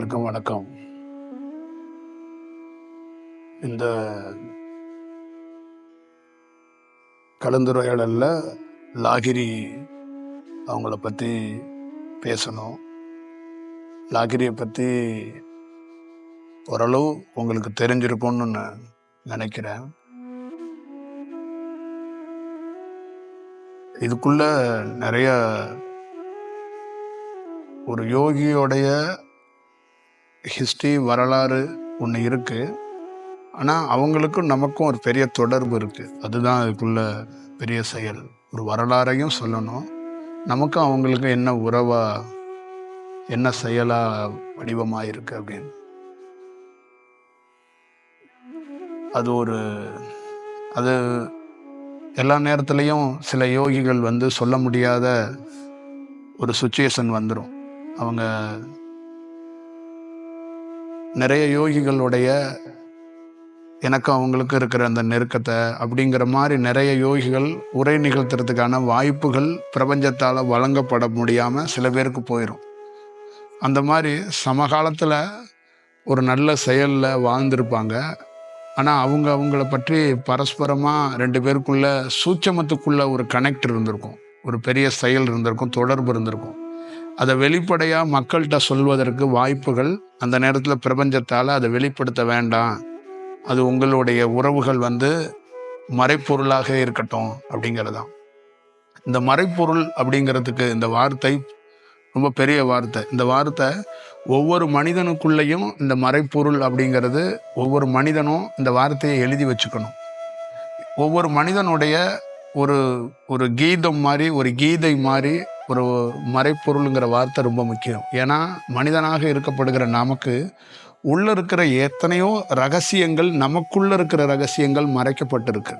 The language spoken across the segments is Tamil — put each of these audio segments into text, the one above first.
எல்லாருக்கும் வணக்கம். இந்த கலந்துரையாடலில் லாகிரி அவங்கள பற்றி பேசணும். லாகிரியை பற்றி ஓரளவு உங்களுக்கு தெரிஞ்சிருக்கும்னு நான் நினைக்கிறேன். இதுக்குள்ள நிறைய ஒரு யோகியோடைய ஹிஸ்ட்ரி வரலாறு ஒன்று இருக்குது ஆனால் அவங்களுக்கும் நமக்கும் ஒரு பெரிய தொடர்பு இருக்குது அதுதான் அதுக்குள்ள பெரிய செயல். ஒரு வரலாறையும் சொல்லணும். நமக்கும் அவங்களுக்கும் என்ன உறவாக என்ன செயலாக வடிவமாக இருக்குது அப்படின்னு. அது ஒரு அது எல்லா நேரத்துலையும் சில யோகிகள் வந்து சொல்ல முடியாத ஒரு சுச்சுவேஷன் வந்துடும் அவங்க நிறைய யோகிகளுடைய எனக்கும் அவங்களுக்கும் இருக்கிற அந்த நெருக்கத்தை அப்படிங்கிற மாதிரி நிறைய யோகிகள் உரை நிகழ்த்துறதுக்கான வாய்ப்புகள் பிரபஞ்சத்தால் வழங்கப்பட முடியாமல் சில பேருக்கு போயிடும் அந்த மாதிரி சமகாலத்தில் ஒரு நல்ல செயலில் வாழ்ந்திருப்பாங்க. ஆனால் அவங்க அவங்கள பற்றி பரஸ்பரமாக ரெண்டு பேருக்குள்ள சூட்சமத்துக்குள்ள ஒரு கனெக்ட் இருந்திருக்கும். ஒரு பெரிய செயல் இருந்திருக்கும் தொடர்பு இருந்திருக்கும். அதை வெளிப்படையாக மக்கள்கிட்ட சொல்வதற்கு வாய்ப்புகள் அந்த நேரத்தில் பிரபஞ்சத்தால் அதை வெளிப்படுத்த வேண்டாம். அது உங்களுடைய உறவுகள் வந்து மறைப்பொருளாக இருக்கட்டும் அப்படிங்கிறதான் இந்த மறைப்பொருள் அப்படிங்கிறதுக்கு இந்த வார்த்தை ரொம்ப பெரிய வார்த்தை. இந்த வார்த்தை ஒவ்வொரு மனிதனுக்குள்ளேயும் இந்த மறைப்பொருள் அப்படிங்கிறது ஒவ்வொரு மனிதனும் இந்த வார்த்தையை எழுதி வச்சுக்கணும். ஒவ்வொரு மனிதனுடைய ஒரு ஒரு கீதம் மாதிரி ஒரு கீதை மாதிரி ஒரு மறைப்பொருளுங்கிற வார்த்தை ரொம்ப முக்கியம். ஏன்னா மனிதனாக இருக்கப்படுகிற நமக்கு உள்ளே இருக்கிற எத்தனையோ ரகசியங்கள் நமக்குள்ளே இருக்கிற ரகசியங்கள் மறைக்கப்பட்டிருக்கு.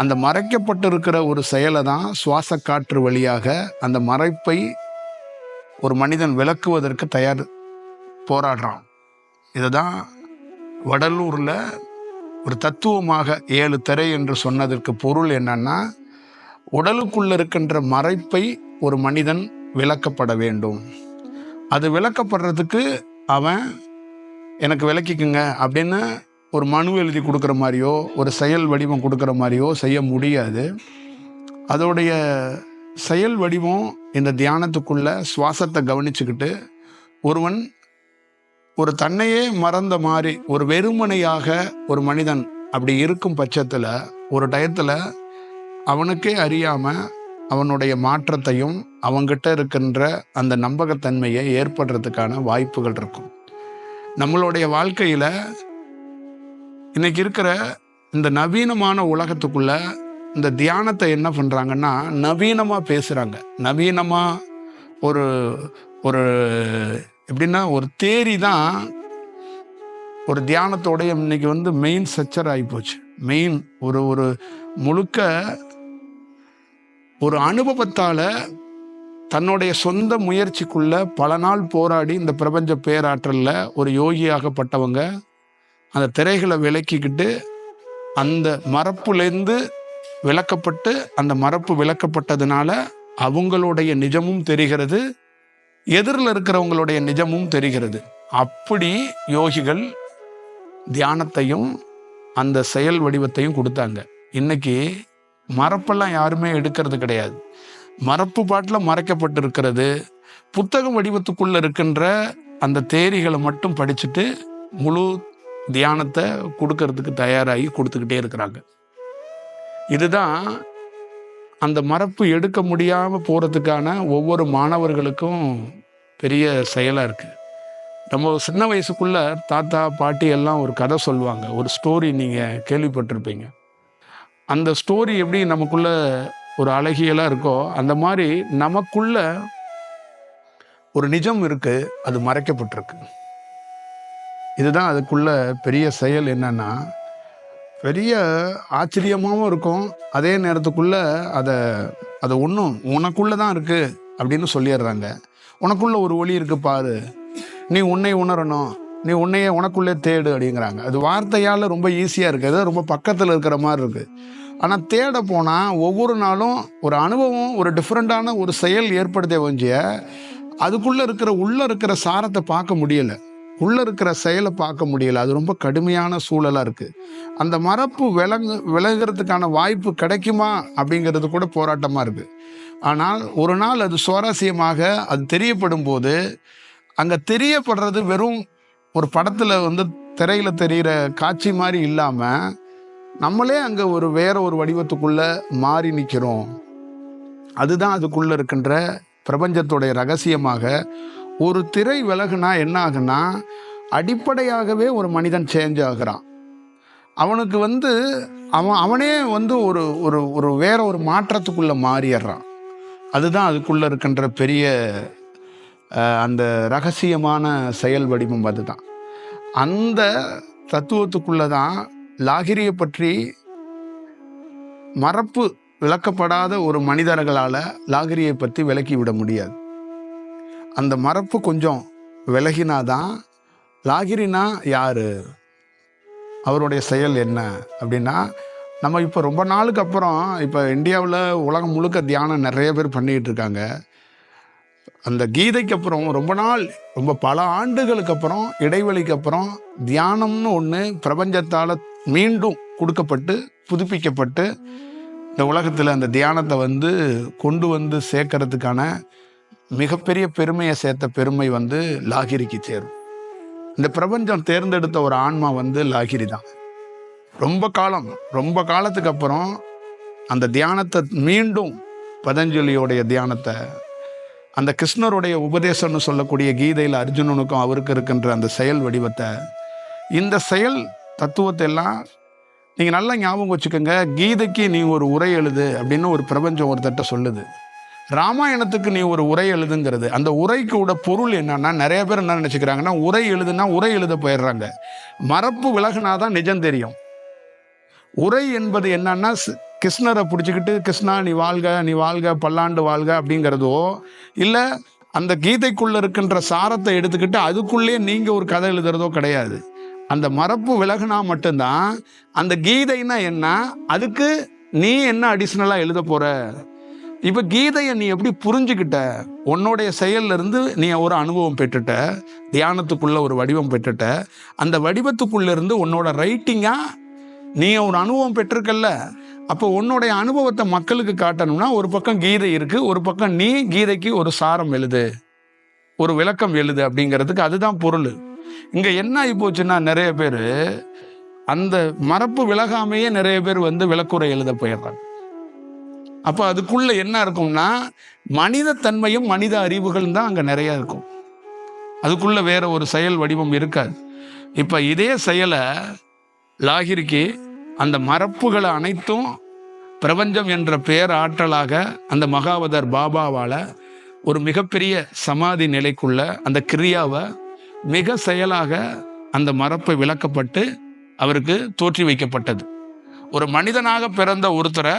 அந்த மறைக்கப்பட்டிருக்கிற ஒரு செயலை தான் சுவாச காற்று வழியாக அந்த மறைப்பை ஒரு மனிதன் விளக்குவதற்கு தயார் போராடுறான். இதை தான் வடலூரில் ஒரு தத்துவமாக ஏழு திரை என்று சொன்னதற்கு பொருள் என்னன்னா உடலுக்குள்ள இருக்கின்ற மறைப்பை ஒரு மனிதன் விளக்கப்பட வேண்டும். அது விளக்கப்படுறதுக்கு அவன் எனக்கு விளக்கிக்குங்க அப்படின்னு ஒரு மனு எழுதி கொடுக்குற மாதிரியோ ஒரு செயல் வடிவம் கொடுக்குற மாதிரியோ செய்ய முடியாது. அதோடைய செயல் வடிவம் இந்த தியானத்துக்குள்ள சுவாசத்தை கவனிச்சுக்கிட்டு ஒருவன் ஒரு தன்னையே மறந்த மாதிரி ஒரு வெறுமனையாக ஒரு மனிதன் அப்படி இருக்கும் பட்சத்தில் ஒரு டயத்தில் அவனுக்கே அறியாமல் அவனுடைய மாற்றத்தையும் அவங்கிட்ட இருக்கின்ற அந்த நம்பகத்தன்மையை ஏற்படுறதுக்கான வாய்ப்புகள் இருக்கும். நம்மளுடைய வாழ்க்கையில் இன்னைக்கு இருக்கிற இந்த நவீனமான உலகத்துக்குள்ள இந்த தியானத்தை என்ன பண்ணுறாங்கன்னா நவீனமாக பேசுகிறாங்க நவீனமாக ஒரு ஒரு எப்படின்னா ஒரு தேரி தான் ஒரு தியானத்தோடைய இன்னைக்கு வந்து மெயின் ஸ்ட்ரக்சர் ஆகிப்போச்சு மெயின் ஒரு ஒரு முழுக்க ஒரு அனுபவத்தால் தன்னுடைய சொந்த முயற்சிக்குள்ள பல நாள் போராடி இந்த பிரபஞ்ச பேராற்றலில் ஒரு யோகியாகப்பட்டவங்க அந்த திரைகளை விலக்கிக்கிட்டு அந்த மரப்புலேருந்து விளக்கப்பட்டு அந்த மரப்பு விளக்கப்பட்டதுனால அவங்களுடைய நிஜமும் தெரிகிறது எதிரில் இருக்கிறவங்களுடைய நிஜமும் தெரிகிறது. அப்படி யோகிகள் தியானத்தையும் அந்த செயல் வடிவத்தையும் கொடுத்தாங்க. இன்னைக்கு மரப்பெல்லாம் யாருமே எடுக்கிறது கிடையாது. மரப்பு பாட்டில் மறைக்கப்பட்டிருக்கிறது. புத்தக வடிவத்துக்குள்ளே இருக்கின்ற அந்த தேரிகளை மட்டும் படிச்சுட்டு முழு தியானத்தை கொடுக்கறதுக்கு தயாராகி கொடுத்துக்கிட்டே இருக்கிறாங்க. இதுதான் அந்த மரப்பு எடுக்க முடியாமல் போகிறதுக்கான ஒவ்வொரு மாணவர்களுக்கும் பெரிய செயலாக இருக்குது நம்ம சின்ன வயசுக்குள்ள தாத்தா பாட்டி எல்லாம் ஒரு கதை சொல்லுவாங்க. ஒரு ஸ்டோரி நீங்கள் கேள்விப்பட்டிருப்பீங்க. அந்த ஸ்டோரி எப்படி நமக்குள்ள ஒரு அழகியலாக இருக்கோ அந்த மாதிரி நமக்குள்ள ஒரு நிஜம் இருக்குது அது மறைக்கப்பட்டிருக்கு. இதுதான் அதுக்குள்ள பெரிய செயல் என்னன்னா பெரிய ஆச்சரியமாகவும் இருக்கும் அதே நேரத்துக்குள்ள அதை அதை ஒன்றும் உனக்குள்ளே தான் இருக்குது அப்படின்னு சொல்லிடுறாங்க. உனக்குள்ள ஒரு ஒளி இருக்குது பாரு நீ உன்னை உணரணும் நீ உன்னையே உனக்குள்ளே தேடு அப்படிங்கிறாங்க. அது வார்த்தையால் ரொம்ப ஈஸியாக இருக்குது ரொம்ப பக்கத்தில் இருக்கிற மாதிரி இருக்குது ஆனால் தேட போனால் ஒவ்வொரு நாளும் ஒரு அனுபவம் ஒரு டிஃப்ரெண்ட்டான ஒரு செயல் ஏற்படுத்திய வஞ்சிய அதுக்குள்ளே இருக்கிற உள்ளே இருக்கிற சாரத்தை பார்க்க முடியல. உள்ளே இருக்கிற செயலை பார்க்க முடியல. அது ரொம்ப கடுமையான சூழலாக இருக்குது அந்த மரப்பு விலங்கு விலகிறதுக்கான வாய்ப்பு கிடைக்குமா அப்படிங்கிறது கூட போராட்டமாக இருக்குது ஆனால் ஒரு நாள் அது சுவாரஸ்யமாக அது தெரியப்படும் போது அங்கே தெரியப்படுறது வெறும் ஒரு படத்தில் வந்து திரையில் தெரிகிற காட்சி மாதிரி இல்லாமல் நம்மளே அங்கே ஒரு வேற ஒரு வடிவத்துக்குள்ள மாறி நிற்கிறோம் அதுதான் அதுக்குள்ளே இருக்கின்ற பிரபஞ்சத்துடைய ரகசியமாக. ஒரு திரை விலகுனா என்ன ஆகுனா அடிப்படையாகவே ஒரு மனிதன் சேஞ்ச் ஆகுறான். அவனுக்கு வந்து அவன் அவனே வந்து ஒரு ஒரு ஒரு வேற ஒரு மாற்றத்துக்குள்ளே மாறிடுறான். அதுதான் அதுக்குள்ளே இருக்கின்ற பெரிய அந்த ரகசியமான செயல் வடிவம் அதுதான். அந்த தத்துவத்துக்குள்ளே தான் லாகிரியை பற்றி மறப்பு விளக்கப்படாத ஒரு மனிதர்களால் லாகிரியை பற்றி விலக்கி விட முடியாது. அந்த மறப்பு கொஞ்சம் விலகினாதான் லாகிரினா யார்? அவருடைய செயல் என்ன? அப்படின்னா நம்ம இப்போ ரொம்ப நாளுக்கு அப்புறம் இப்போ இந்தியாவில் உலகம் முழுக்க தியானம் நிறைய பேர் பண்ணிக்கிட்டு இருக்காங்க. அந்த கீதைக்கு அப்புறம் ரொம்ப நாள் ரொம்ப பல ஆண்டுகளுக்கு அப்புறம் இடைவெளிக்கு அப்புறம் தியானம்னு ஒன்று பிரபஞ்சத்தால் மீண்டும் கொடுக்கப்பட்டு புதுப்பிக்கப்பட்டு இந்த உலகத்தில் அந்த தியானத்தை வந்து கொண்டு வந்து சேர்க்கறதுக்கான மிகப்பெரிய பெருமையை சேர்த்த பெருமை வந்து லாகிரிக்கு சேரும் இந்த பிரபஞ்சம் தேர்ந்தெடுத்த ஒரு ஆன்மா வந்து லாகிரி தான். ரொம்ப காலம் ரொம்ப காலத்துக்கு அப்புறம் அந்த தியானத்தை மீண்டும் பதஞ்சலியோடைய தியானத்தை அந்த கிருஷ்ணருடைய உபதேசம்னு சொல்லக்கூடிய கீதையில் அர்ஜுனனுக்கும் அவருக்கு இருக்கின்ற அந்த செயல் வடிவத்தை இந்த செயல் தத்துவத்தை எல்லாம் நீங்கள் நல்லா ஞாபகம் வச்சுக்கோங்க. கீதைக்கு நீ ஒரு உரை எழுது அப்படின்னு ஒரு பிரபஞ்சம் ஒருத்தட்ட சொல்லுது. ராமாயணத்துக்கு நீ ஒரு உரை எழுதுங்கிறது அந்த உரைக்கூட பொருள் என்னன்னா நிறைய பேர் என்ன நினச்சிக்கிறாங்கன்னா உரை எழுதுனா உரை எழுத போயிடுறாங்க. மரப்பு விலகுனா தான் நிஜம் தெரியும். உரை என்பது என்னன்னா கிருஷ்ணரை பிடிச்சிக்கிட்டு கிருஷ்ணா நீ வாழ்க நீ வாழ்க பல்லாண்டு வாழ்க அப்படிங்கிறதோ இல்லை அந்த கீதைக்குள்ளே இருக்கின்ற சாரத்தை எடுத்துக்கிட்டு அதுக்குள்ளே நீங்கள் ஒரு கதை எழுதுறதோ கிடையாது. அந்த மரப்பு விலகுனா மட்டும்தான் அந்த கீதைன்னா என்ன அதுக்கு நீ என்ன அடிஷ்னலாக எழுத போகிற இப்போ கீதையை நீ எப்படி புரிஞ்சுக்கிட்ட? உன்னுடைய செயல்லேருந்து நீ ஒரு அனுபவம் பெற்றுட்ட தியானத்துக்குள்ள ஒரு வடிவம் பெற்றுட்ட அந்த வடிவத்துக்குள்ளேருந்து உன்னோட ரைட்டிங்காக நீ ஒரு அனுபவம் பெற்றிருக்கல்ல? அப்போ உன்னுடைய அனுபவத்தை மக்களுக்கு காட்டணும்னா ஒரு பக்கம் கீதை இருக்கு ஒரு பக்கம் நீ கீதைக்கு ஒரு சாரம் எழுது ஒரு விளக்கம் எழுது அப்படிங்கிறதுக்கு அதுதான் பொருள். இங்க என்ன ஆகி போச்சுன்னா நிறைய பேர் அந்த மரப்பு விலகாமையே நிறைய பேர் வந்து விளக்குரை எழுத போயிடுறாங்க. அப்போ அதுக்குள்ள என்ன இருக்கும்னா மனித தன்மையும் மனித அறிவுகள் தான் அங்கே நிறைய இருக்கும். அதுக்குள்ள வேற ஒரு செயல் வடிவம் இருக்காது. இப்போ இதே செயலை லாகிரிக்கு அந்த மரப்புகளை அனைத்தும் பிரபஞ்சம் என்ற பெயர் ஆற்றலாக அந்த மகாவதர் பாபாவால் ஒரு மிகப்பெரிய சமாதி நிலைக்குள்ள அந்த கிரியாவை மிக செயலாக அந்த மரப்பை விளக்கப்பட்டு அவருக்கு தோற்றி வைக்கப்பட்டது. ஒரு மனிதனாக பிறந்த ஒருத்தரை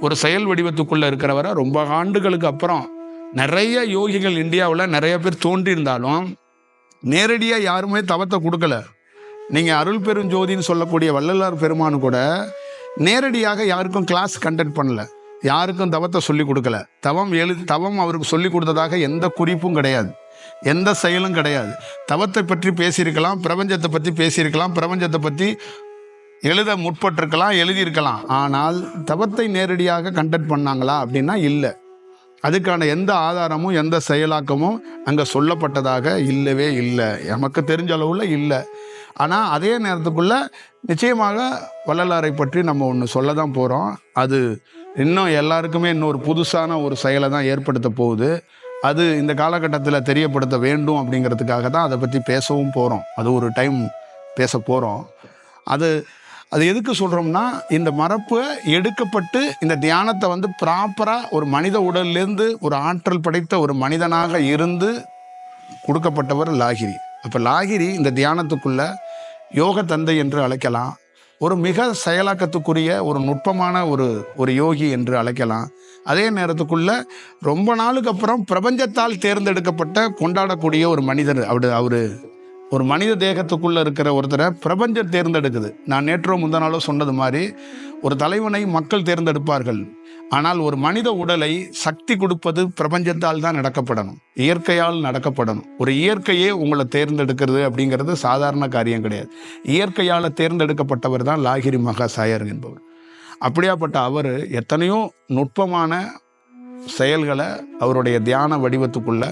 ஒரு செயல் வடிவத்துக்குள்ளே இருக்கிறவரை ரொம்ப ஆண்டுகளுக்கு அப்புறம் நிறைய யோகிகள் இந்தியாவில் நிறைய பேர் தோன்றியிருந்தாலும் நேரடியாக யாருமே தவத்தை கொடுக்கல. நீங்கள் அருள் பெருஞ்சோதின்னு சொல்லக்கூடிய வள்ளலார் பெருமானு கூட நேரடியாக யாருக்கும் கிளாஸ் கண்டக்ட் பண்ணல. யாருக்கும் தவத்தை சொல்லி கொடுக்கல. தவம் எழு தவம் அவருக்கு சொல்லி கொடுத்ததாக எந்த குறிப்பும் கிடையாது. எந்த செயலும் கிடையாது. தவத்தை பற்றி பேசியிருக்கலாம் பிரபஞ்சத்தை பற்றி பேசியிருக்கலாம் பிரபஞ்சத்தை பற்றி எழுத முற்பட்டிருக்கலாம் எழுதியிருக்கலாம். ஆனால் தவத்தை நேரடியாக கண்டக்ட் பண்ணாங்களா அப்படின்னா இல்லை. அதுக்கான எந்த ஆதாரமும் எந்த செயலாக்கமும் அங்கே சொல்லப்பட்டதாக இல்லவே இல்லை. நமக்கு தெரிஞ்ச அளவில் இல்லை. ஆனால் அதே நேரத்துக்குள்ள நிச்சயமாக வள்ளலாரை பற்றி நம்ம ஒன்று சொல்ல தான் போகிறோம் அது இன்னும் எல்லாருக்குமே இன்னொரு புதுசான ஒரு செயலை தான் ஏற்படுத்த போகுது. அது இந்த காலகட்டத்தில் தெரியப்படுத்த வேண்டும் அப்படிங்கிறதுக்காக தான் அதை பற்றி பேசவும் போகிறோம் அது ஒரு டைம் பேச போகிறோம் அது அது எதுக்கு சொல்கிறோம்னா இந்த மரப்பு எடுக்கப்பட்டு இந்த தியானத்தை வந்து ப்ராப்பராக ஒரு மனித உடல்லேருந்து ஒரு ஆற்றல் படைத்த ஒரு மனிதனாக இருந்து கொடுக்கப்பட்டவர் லாகிரி. அப்போ லாகிரி இந்த தியானத்துக்குள்ளே யோக தந்தை என்று அழைக்கலாம். ஒரு மிக செயலாக்கத்துக்குரிய ஒரு நுட்பமான ஒரு ஒரு யோகி என்று அழைக்கலாம். அதே நேரத்துக்குள்ள ரொம்ப நாளுக்கு அப்புறம் பிரபஞ்சத்தால் தேர்ந்தெடுக்கப்பட்ட கொண்டாடக்கூடிய ஒரு மனிதர் அவர் அவர். ஒரு மனித தேகத்துக்குள்ளே இருக்கிற ஒருத்தரை பிரபஞ்சம் தேர்ந்தெடுக்குது. நான் நேற்றோ முந்த நாளோ சொன்னது மாதிரி ஒரு தலைவனை மக்கள் தேர்ந்தெடுப்பார்கள். ஆனால் ஒரு மனித உடலை சக்தி கொடுப்பது பிரபஞ்சத்தால் தான் நடக்கப்படணும். இயற்கையால் நடக்கப்படணும். ஒரு இயற்கையே உங்களை தேர்ந்தெடுக்கிறது அப்படிங்கிறது சாதாரண காரியம் கிடையாது. இயற்கையால் தேர்ந்தெடுக்கப்பட்டவர் தான் லாகிரி மகா சாயர் என்பவர். அப்படியாப்பட்ட அவர் எத்தனையோ நுட்பமான செயல்களை அவருடைய தியான வடிவத்துக்குள்ள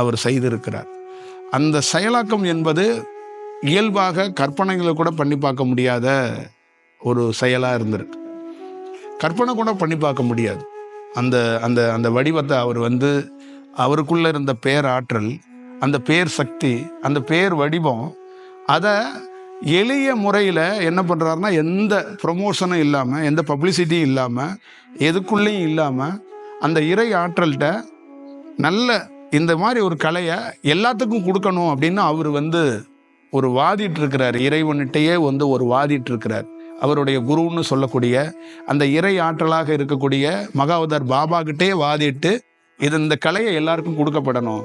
அவர் செய்திருக்கிறார். அந்த செயலாக்கம் என்பது இயல்பாக கற்பனைகளை கூட பண்ணி பார்க்க முடியாத ஒரு செயலாக இருந்திருக்கு. கற்பனை கூட பண்ணி பார்க்க முடியாது. அந்த அந்த அந்த வடிவத்தை அவர் வந்து அவருக்குள்ளே இருந்த பேராற்றல் அந்த பேர் சக்தி அந்த பேர் வடிவம் அதை எளிய முறையில் என்ன பண்ணுறாருன்னா எந்த ப்ரொமோஷனும் இல்லாமல் எந்த பப்ளிசிட்டியும் இல்லாமல் எதுக்குள்ளேயும் இல்லாமல் அந்த இறை ஆற்றல்கிட்ட நல்ல இந்த மாதிரி ஒரு கலையை எல்லாத்துக்கும் கொடுக்கணும் அப்படின்னு அவர் வந்து ஒரு வாதிட்டு இருக்கிறார் இறைவன்கிட்டயே வந்து ஒரு வாதிட்டு இருக்கிறார் அவருடைய குருன்னு சொல்லக்கூடிய அந்த இறை ஆற்றலாக இருக்கக்கூடிய மகாவதார் பாபா கிட்டே வாதிட்டு இது இந்த கலையை எல்லாருக்கும் கொடுக்கப்படணும்.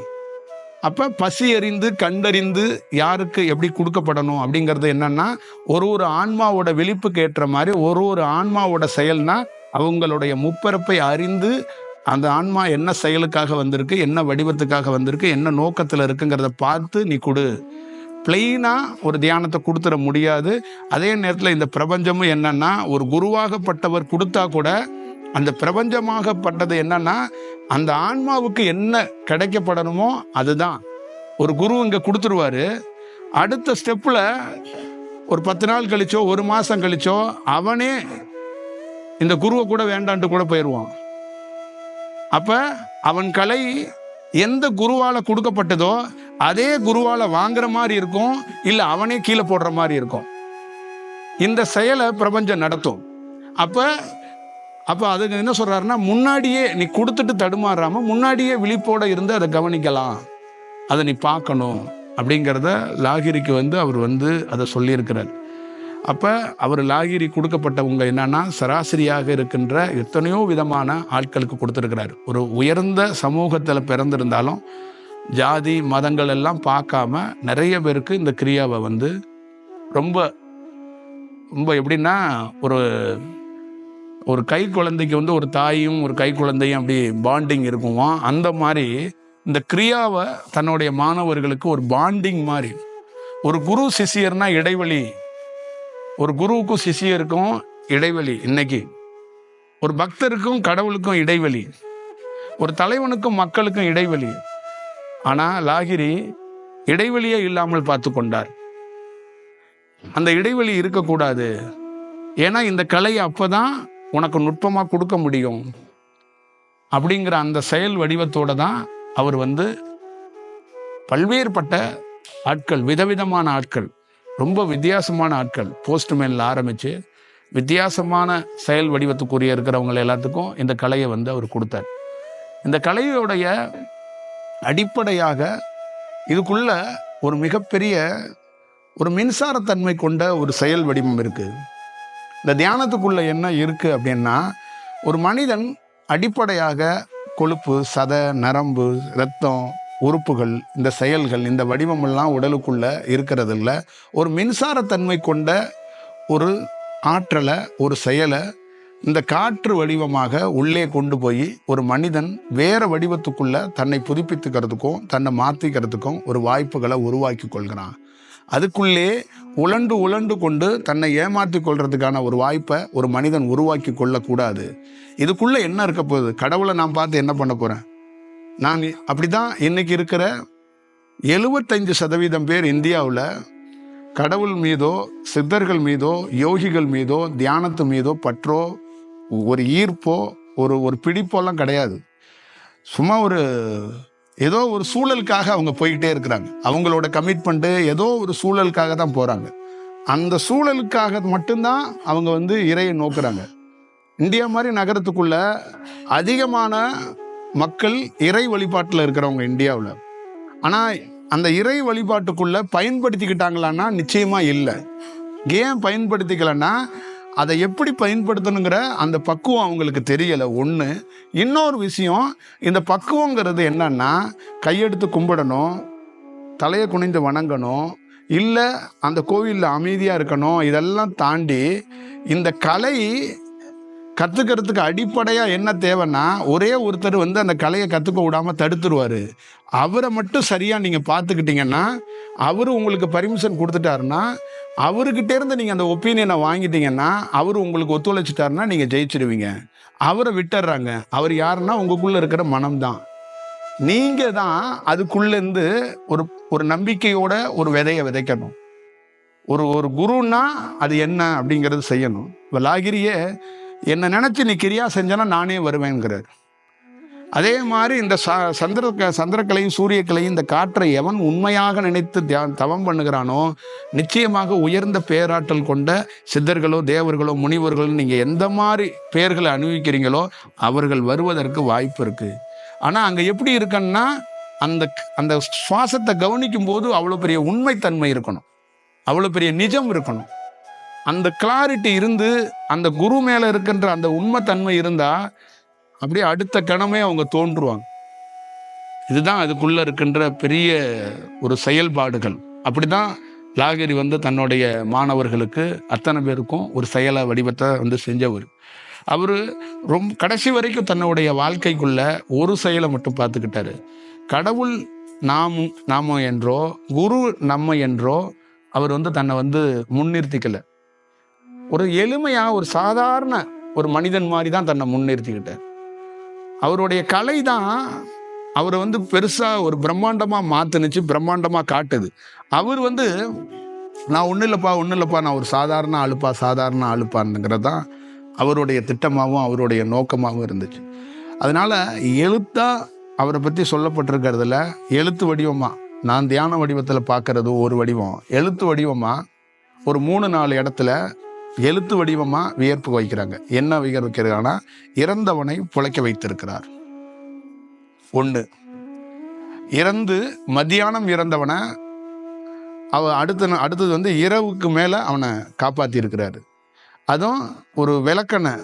அப்போ பசி அறிந்து கண்டறிந்து யாருக்கு எப்படி கொடுக்கப்படணும் அப்படிங்கிறது என்னன்னா ஒரு ஒரு ஆன்மாவோட விழிப்புக்கு ஏற்ற மாதிரி ஒரு ஒரு ஆன்மாவோட செயல்னா அவங்களுடைய முப்பரப்பை அறிந்து அந்த ஆன்மா என்ன செயலுக்காக வந்திருக்கு என்ன வடிவத்துக்காக வந்திருக்கு என்ன நோக்கத்தில் இருக்குங்கிறத பார்த்து நீ கொடு. பிளெயினாக ஒரு தியானத்தை கொடுத்துட முடியாது. அதே நேரத்தில் இந்த பிரபஞ்சமும் என்னன்னா ஒரு குருவாகப்பட்டவர் கொடுத்தா கூட அந்த பிரபஞ்சமாகப்பட்டது என்னன்னா அந்த ஆன்மாவுக்கு என்ன கிடைக்கப்படணுமோ அதுதான். ஒரு குரு இங்கே கொடுத்துருவாரு. அடுத்த ஸ்டெப்பில் ஒரு பத்து நாள் கழிச்சோ ஒரு மாதம் கழிச்சோ அவனே இந்த குருவை கூட வேண்டான்ட்டு கூட போயிடுவான் அப்போ அவன் கலை எந்த குருவால கொடுக்கப்பட்டதோ அதே குருவால வாங்குற மாதிரி இருக்கும் இல்லை அவனே கீழே போடுற மாதிரி இருக்கும். இந்த செயலை பிரபஞ்சம் நடத்தும். அப்போ அப்போ அதுக்கு என்ன சொல்றாருன்னா முன்னாடியே நீ கொடுத்துட்டு தடுமாறாம முன்னாடியே விழிப்போட இருந்து அதை கவனிக்கலாம். அதை நீ பார்க்கணும் அப்படிங்கிறத லாகிரிக்கு வந்து அவர் வந்து அதை சொல்லியிருக்கிறார். அப்போ அவர் லாகிரி கொடுக்கப்பட்டவங்க என்னன்னா சராசரியாக இருக்கின்ற எத்தனையோ விதமான ஆட்களுக்கு கொடுத்துருக்கிறார். ஒரு உயர்ந்த சமூகத்தில் பிறந்திருந்தாலும் ஜாதி மதங்கள் எல்லாம் பார்க்காம நிறைய பேருக்கு இந்த கிரியாவை வந்து ரொம்ப ரொம்ப எப்படின்னா ஒரு ஒரு கை குழந்தைக்கு வந்து ஒரு தாயும் ஒரு கை குழந்தையும் அப்படி பாண்டிங் இருக்குமா? அந்த மாதிரி இந்த கிரியாவை தன்னுடைய மாணவர்களுக்கு ஒரு பாண்டிங் மாதிரி ஒரு குரு சிஷியர்னா இடைவெளி ஒரு குருவுக்கும் சிஷியருக்கும் இடைவெளி இன்னைக்கு. ஒரு பக்தருக்கும் கடவுளுக்கும் இடைவெளி. ஒரு தலைவனுக்கும் மக்களுக்கும் இடைவெளி. ஆனால் லாகிரி இடைவெளியே இல்லாமல் பார்த்து கொண்டார். அந்த இடைவெளி இருக்கக்கூடாது. ஏன்னா இந்த கலையை அப்பதான் உனக்கு நுட்பமாக கொடுக்க முடியும். அப்படிங்கிற அந்த செயல் வடிவத்தோடு தான் அவர் வந்து பல்வேறுபட்ட ஆட்கள் விதவிதமான ஆட்கள். ரொம்ப வித்தியாசமான ஆட்கள். போஸ்ட்மேனில் ஆரம்பித்து வித்தியாசமான செயல் வடிவத்துக்குரிய இருக்கிறவங்க எல்லாத்துக்கும் இந்த கலையை வந்து அவர் கொடுத்தார். இந்த கலையோடைய அடிப்படையாக இதுக்குள்ள ஒரு மிகப்பெரிய ஒரு மின்சாரத்தன்மை கொண்ட ஒரு செயல் வடிவம் இருக்குது இந்த தியானத்துக்குள்ளே என்ன இருக்குது அப்படின்னா ஒரு மனிதன் அடிப்படையாக கொழுப்பு சத நரம்பு இரத்தம் உறுப்புகள் இந்த செயல்கள் இந்த வடிவமெல்லாம் உடலுக்குள்ள இருக்கிறதில்ல. ஒரு மின்சாரத்தன்மை கொண்ட ஒரு ஆற்றலை ஒரு செயலை இந்த காற்று வடிவமாக உள்ளே கொண்டு போய் ஒரு மனிதன் வேற வடிவத்துக்குள்ள தன்னை புதுப்பித்துக்கிறதுக்கும் தன்னை மாற்றிக்கிறதுக்கும் ஒரு வாய்ப்புகளை உருவாக்கி கொள்கிறான். அதுக்குள்ளே உழண்டு உழண்டு கொண்டு தன்னை ஏமாற்றி கொள்றதுக்கான ஒரு வாய்ப்பை ஒரு மனிதன் உருவாக்கி கொள்ளக்கூடாது. இதுக்குள்ளே என்ன இருக்க போகுது? கடவுளை நான் பார்த்து என்ன பண்ண போகிறேன் நான் அப்படி தான் இன்றைக்கி இருக்கிற எழுபத்தஞ்சு சதவீதம் பேர் இந்தியாவில் கடவுள் மீதோ சித்தர்கள் மீதோ யோகிகள் மீதோ தியானத்து மீதோ பற்றோ ஒரு ஈர்ப்போ ஒரு ஒரு பிடிப்போலாம் கிடையாது. சும்மா ஒரு ஏதோ ஒரு சூழலுக்காக அவங்க போய்கிட்டே இருக்கிறாங்க. அவங்களோட கமிட்மெண்ட்டு ஏதோ ஒரு சூழலுக்காக தான் போகிறாங்க அந்த சூழலுக்காக மட்டும்தான் அவங்க வந்து இறையை நோக்குறாங்க. இந்தியா மாதிரி நகரத்துக்குள்ள அதிகமான மக்கள் இறை வழிபாட்டில் இருக்கிறவங்க இந்தியாவில். ஆனால் அந்த இறை வழிபாட்டுக்குள்ள பயன்படுத்திக்கிட்டாங்களான்னா நிச்சயமா இல்லை. ஏன் பயன்படுத்திக்கலன்னா அதை எப்படி பயன்படுத்தணுங்கிற அந்த பக்குவம் அவங்களுக்கு தெரியலை. ஒன்று இன்னொரு விஷயம் இந்த பக்குவங்கிறது என்னன்னா கையெடுத்து கும்பிடணும் தலையை குனிந்து வணங்கணும் இல்லை அந்த கோவிலில் அமைதியாக இருக்கணும் இதெல்லாம் தாண்டி இந்த கலை கற்றுக்கிறதுக்கு அடிப்படையாக என்ன தேவைன்னா ஒரே ஒருத்தர் வந்து அந்த கலையை கற்றுக்க விடாமல் தடுத்துருவார். அவரை மட்டும் சரியாக நீங்கள் பார்த்துக்கிட்டிங்கன்னா அவர் உங்களுக்கு பர்மிஷன் கொடுத்துட்டாருன்னா அவர்கிட்டேருந்து நீங்கள் அந்த ஒப்பீனியனை வாங்கிட்டீங்கன்னா அவர் உங்களுக்கு ஒத்துழைச்சிட்டாருன்னா நீங்கள் ஜெயிச்சிருவீங்க. அவரை விட்டுறாங்க. அவர் யாருன்னா உங்களுக்குள்ளே இருக்கிற மனம்தான் நீங்கள் தான் அதுக்குள்ளேருந்து ஒரு ஒரு நம்பிக்கையோட ஒரு விதையை விதைக்கணும். ஒரு ஒரு குருன்னா அது என்ன அப்படிங்கிறது செய்யணும். இப்போ லாகிரியே என்னை நினச்சி நீ கிரியா செஞ்சனா நானே வருவேங்கிறார் அதே மாதிரி இந்த ச சந்திர சந்திரக்கலையும் சூரியக்கலையும் இந்த காற்றை எவன் உண்மையாக நினைத்து தியா தவம் பண்ணுகிறானோ நிச்சயமாக உயர்ந்த பேராற்றல் கொண்ட சித்தர்களோ தேவர்களோ முனிவர்களோ நீங்கள் எந்த மாதிரி பெயர்களை அனுபவிக்கிறீங்களோ அவர்கள் வருவதற்கு வாய்ப்பு இருக்குது ஆனால் அங்கே எப்படி இருக்குன்னா அந்த அந்த சுவாசத்தை கவனிக்கும் போது அவ்வளோ பெரிய உண்மைத்தன்மை இருக்கணும். அவ்வளோ பெரிய நிஜம் இருக்கணும். அந்த கிளாரிட்டி இருந்து அந்த குரு மேலே இருக்கின்ற அந்த உண்மைத்தன்மை இருந்தால் அப்படியே அடுத்த கணமே அவங்க தோன்றுவாங்க. இதுதான் அதுக்குள்ளே இருக்கின்ற பெரிய ஒரு செயல்பாடுகள். அப்படிதான் லாகிரி வந்து தன்னுடைய மாணவர்களுக்கு அத்தனை பேருக்கும் ஒரு செயலை வடிவத்தை வந்து செஞ்சவர். அவர் ரொம்ப கடைசி வரைக்கும் தன்னுடைய வாழ்க்கைக்குள்ள ஒரு செயலை மட்டும் பார்த்துக்கிட்டாரு. கடவுள் நாம் நாம என்றோ குரு நம்ம என்றோ அவர் வந்து தன்னை வந்து முன்னிறுத்திக்கலை. ஒரு எளிமையாக ஒரு சாதாரண ஒரு மனிதன் மாதிரி தான் தன்னை முன்னிறுத்திக்கிட்டார். அவருடைய கலை தான் அவரை வந்து பெருசாக ஒரு பிரம்மாண்டமாக மாற்றுனுச்சு பிரம்மாண்டமாக காட்டுது. அவர் வந்து நான் ஒன்றும் இல்லைப்பா ஒன்றும் இல்லைப்பா நான் ஒரு சாதாரண ஆளுப்பா சாதாரண ஆளுப்பான்னுங்கிறது தான் அவருடைய திட்டமாகவும் அவருடைய நோக்கமாகவும் இருந்துச்சு. அதனால் எழுத்தாக அவரை பற்றி சொல்லப்பட்டிருக்கிறதுல எழுத்து வடிவமாக நான் தியான வடிவத்தில் பார்க்குறது ஒரு வடிவம் எழுத்து வடிவமாக ஒரு மூணு நாலு இடத்துல எழுத்து வடிவமாக வியர்ப்பு வைக்கிறாங்க என்ன வியர் வைக்கிறாங்கன்னா இறந்தவனை புழைக்க வைத்திருக்கிறார். ஒன்று இறந்து மத்தியானம் இறந்தவனை அவ அடுத்த அடுத்தது வந்து இரவுக்கு மேலே அவனை காப்பாற்றியிருக்கிறாரு அதுவும் ஒரு விளக்கனை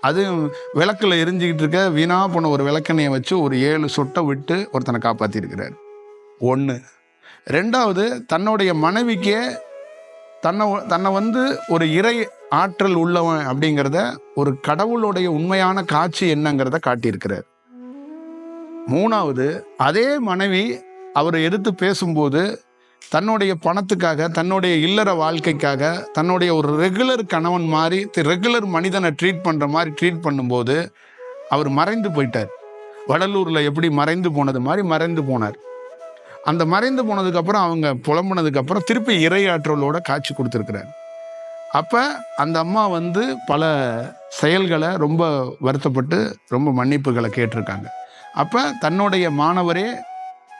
அது விளக்கில் எரிஞ்சிக்கிட்டு இருக்க வீணா போன ஒரு விளக்கணையை வச்சு ஒரு ஏழு சொட்டை விட்டு ஒருத்தனை காப்பாற்றிருக்கிறார் ஒன்று ரெண்டாவது தன்னுடைய மனைவிக்கே தன்னை தன்னை வந்து ஒரு இறை ஆற்றல் உள்ளவன் அப்படிங்கிறத ஒரு கடவுளுடைய உண்மையான காட்சி என்னங்கிறத காட்டியிருக்கிறார். மூணாவது அதே மனைவி அவரை எடுத்து பேசும்போது தன்னுடைய பணத்துக்காக தன்னுடைய இல்லற வாழ்க்கைக்காக தன்னுடைய ஒரு ரெகுலர் கணவன் மாதிரி ரெகுலர் மனிதனை ட்ரீட் பண்ணுற மாதிரி ட்ரீட் பண்ணும்போது அவர் மறைந்து போயிட்டார். வடலூரில் எப்படி மறைந்து போனது மாதிரி மறைந்து போனார். அந்த மறைந்து போனதுக்கப்புறம் அவங்க புலம்புனதுக்கப்புறம் திருப்பி இறையாற்றலோட காட்சி கொடுத்துருக்குறாரு. அப்போ அந்த அம்மா வந்து பல செயல்களை ரொம்ப வருத்தப்பட்டு ரொம்ப மன்னிப்புகளை கேட்டிருக்காங்க. அப்போ தன்னுடைய மாணவரே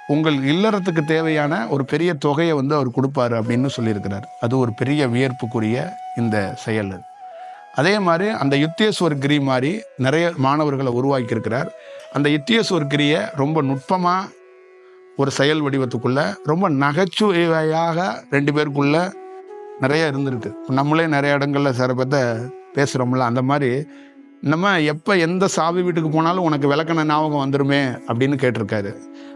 உங்கள் இல்லறத்துக்கு தேவையான ஒரு பெரிய தொகையை வந்து அவர் கொடுப்பாரு அப்படின்னு சொல்லியிருக்கிறார். அது ஒரு பெரிய வியர்ப்புக்குரிய இந்த செயல் அதே. மாதிரி அந்த யுத்தேஸ்வர் கிரி மாதிரி நிறைய மாணவர்களை உருவாக்கியிருக்கிறார். அந்த யுத்தேஸ்வர் கிரியை ரொம்ப நுட்பமாக ஒரு செயல் வடிவத்துக்குள்ள ரொம்ப நகைச்சுவையாக ரெண்டு பேருக்குள்ள நிறைய இருந்திருக்கு. நம்மளே நிறைய இடங்கள்ல சில பேர்த்த பேசுகிறோம்ல அந்த மாதிரி நம்ம எப்போ எந்த சாவி வீட்டுக்கு போனாலும் உனக்கு விளக்கண ஞாபகம் வந்துருமே அப்படின்னு கேட்டிருக்காரு.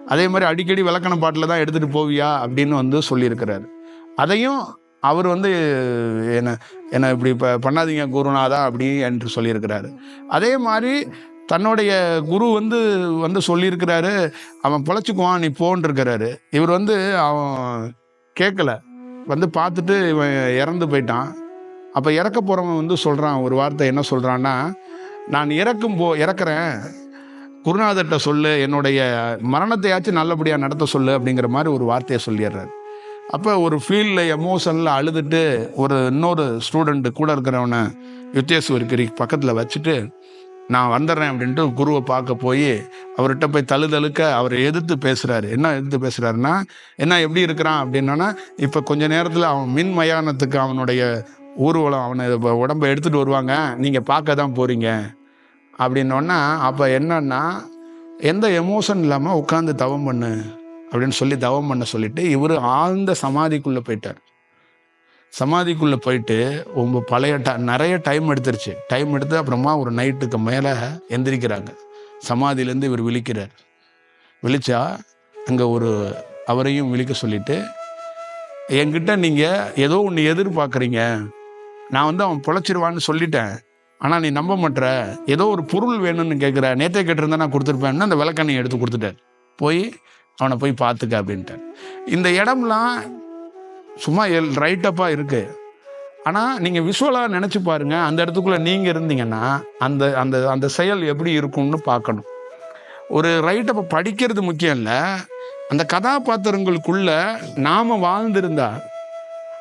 அதே மாதிரி அடிக்கடி விளக்கண பாட்டில் தான் எடுத்துகிட்டு போவியா அப்படின்னு வந்து சொல்லியிருக்கிறாரு. அதையும் அவர் வந்து என்ன என்ன இப்படி இப்போ பண்ணாதீங்க குருநாதா அப்படி என்று சொல்லியிருக்கிறாரு. அதே மாதிரி தன்னுடைய குரு வந்து வந்து சொல்லியிருக்கிறாரு அவன் பிழைச்சிக்குவான் நீ போன்ருக்கிறாரு இவர் வந்து அவன் கேட்கல. வந்து பார்த்துட்டு இவன் இறந்து போயிட்டான். அப்போ இறக்க போகிறவன் வந்து சொல்கிறான் ஒரு வார்த்தை என்ன சொல்கிறான்னா நான் இறக்கும் போ இறக்குறேன். குருநாதர்கிட்ட சொல்லு என்னுடைய மரணத்தையாச்சும் நல்லபடியாக நடத்த சொல்லு அப்படிங்கிற மாதிரி ஒரு வார்த்தையை சொல்லிடுறாரு. அப்போ ஒரு ஃபீல்டில் எமோஷனில் அழுதுட்டு ஒரு இன்னொரு ஸ்டூடெண்ட்டு கூட இருக்கிறவனை யுத்தேஸ்வரிக்கரி பக்கத்தில் வச்சுட்டு நான் வந்துடுறேன் அப்படின்ட்டு குருவை பார்க்க போய் அவர்கிட்ட போய் தழுதழுக்க அவரை எதிர்த்து பேசுகிறாரு என்ன எதிர்த்து பேசுகிறாருன்னா என்ன எப்படி இருக்கிறான்? அப்படின்னா இப்போ கொஞ்ச நேரத்தில் அவன் மின் மயானத்துக்கு அவனுடைய ஊர்வலம் அவனை உடம்பை உடம்ப எடுத்துகிட்டு வருவாங்க. நீங்கள் பார்க்க தான் போகிறீங்க அப்படின்னோன்னா அப்போ என்னன்னா எந்த எமோஷன் இல்லாமல் உட்காந்து தவம் பண்ணு. அப்படின்னு சொல்லி தவம் பண்ண சொல்லிட்டு இவர் ஆழ்ந்த சமாதிக்குள்ளே போயிட்டார். சமாதிக்குள்ளே போயிட்டு ரொம்ப பழைய ட நிறைய டைம் எடுத்துருச்சு. டைம் எடுத்து அப்புறமா ஒரு நைட்டுக்கு மேலே எந்திரிக்கிறாங்க. சமாதியிலேருந்து இவர் விழிக்கிறார். விழிச்சா அங்கே ஒரு அவரையும் விழிக்க சொல்லிட்டு என்கிட்ட நீங்கள் ஏதோ ஒன்று எதிர்பார்க்குறீங்க. நான் வந்து அவன் பொழைச்சிருவான்னு சொல்லிட்டேன். ஆனால் நீ நம்ப மாட்டுற ஏதோ ஒரு பொருள் வேணும்னு கேட்குற நேற்றே கேட்டிருந்தா நான் கொடுத்துருப்பேன்னு அந்த விளக்கண்ணையை எடுத்து கொடுத்துட்டார். போய் அவனை போய் பார்த்துக்க அப்படின்ட்டார். இந்த இடம்லாம் சும்மா எல் ரைட்டப்பாக இருக்குது ஆனால் நீங்கள் விஷுவலாக நினச்சி பாருங்கள் அந்த இடத்துக்குள்ளே நீங்கள் இருந்தீங்கன்னா அந்த அந்த அந்த செயல் எப்படி இருக்கும்னு பார்க்கணும். ஒரு ரைட்டப்பை படிக்கிறது முக்கியம் இல்லை. அந்த கதாபாத்திரங்களுக்குள்ளே நாம் வாழ்ந்திருந்தா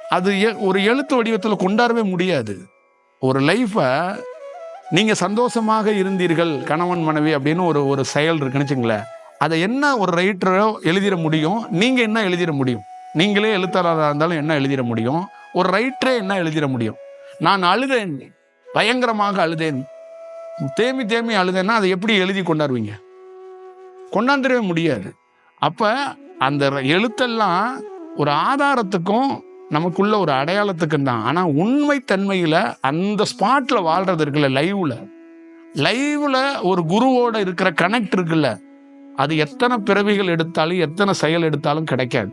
அது எ- ஒரு எழுத்து வடிவத்தில் கொண்டாடவே முடியாது. ஒரு லைஃப்பை நீங்கள் சந்தோஷமாக இருந்தீர்கள் கணவன் மனைவி அப்படின்னு ஒரு ஒரு செயல் இருக்குன்னு வச்சுங்களேன். அதை என்ன ஒரு ரைட்டரோ எழுதிட முடியும்? நீங்கள் என்ன எழுதிட முடியும்? நீங்களே எழுத்தாளராக இருந்தாலும் என்ன எழுதிட முடியும்? ஒரு ரைட்டரே என்ன எழுதிட முடியும்? நான் அழுதேன். பயங்கரமாக அழுதேன். தேமி தேமி அழுதேன்னா அதை எப்படி எழுதி கொண்டாடுவீங்க? கொண்டாந்துடவே முடியாது. அப்போ அந்த எழுத்தெல்லாம் ஒரு ஆதாரத்துக்கும் நமக்குள்ள ஒரு அடையாளத்துக்கும் தான். ஆனால் உண்மைத்தன்மையில் அந்த ஸ்பாட்டில் வாழ்கிறது இருக்குல்ல லைவில் லைவில் ஒரு குருவோட இருக்கிற கனெக்ட் இருக்குல்ல அது எத்தனை பிறவிகள் எடுத்தாலும் எத்தனை செயல் எடுத்தாலும் கிடைக்காது.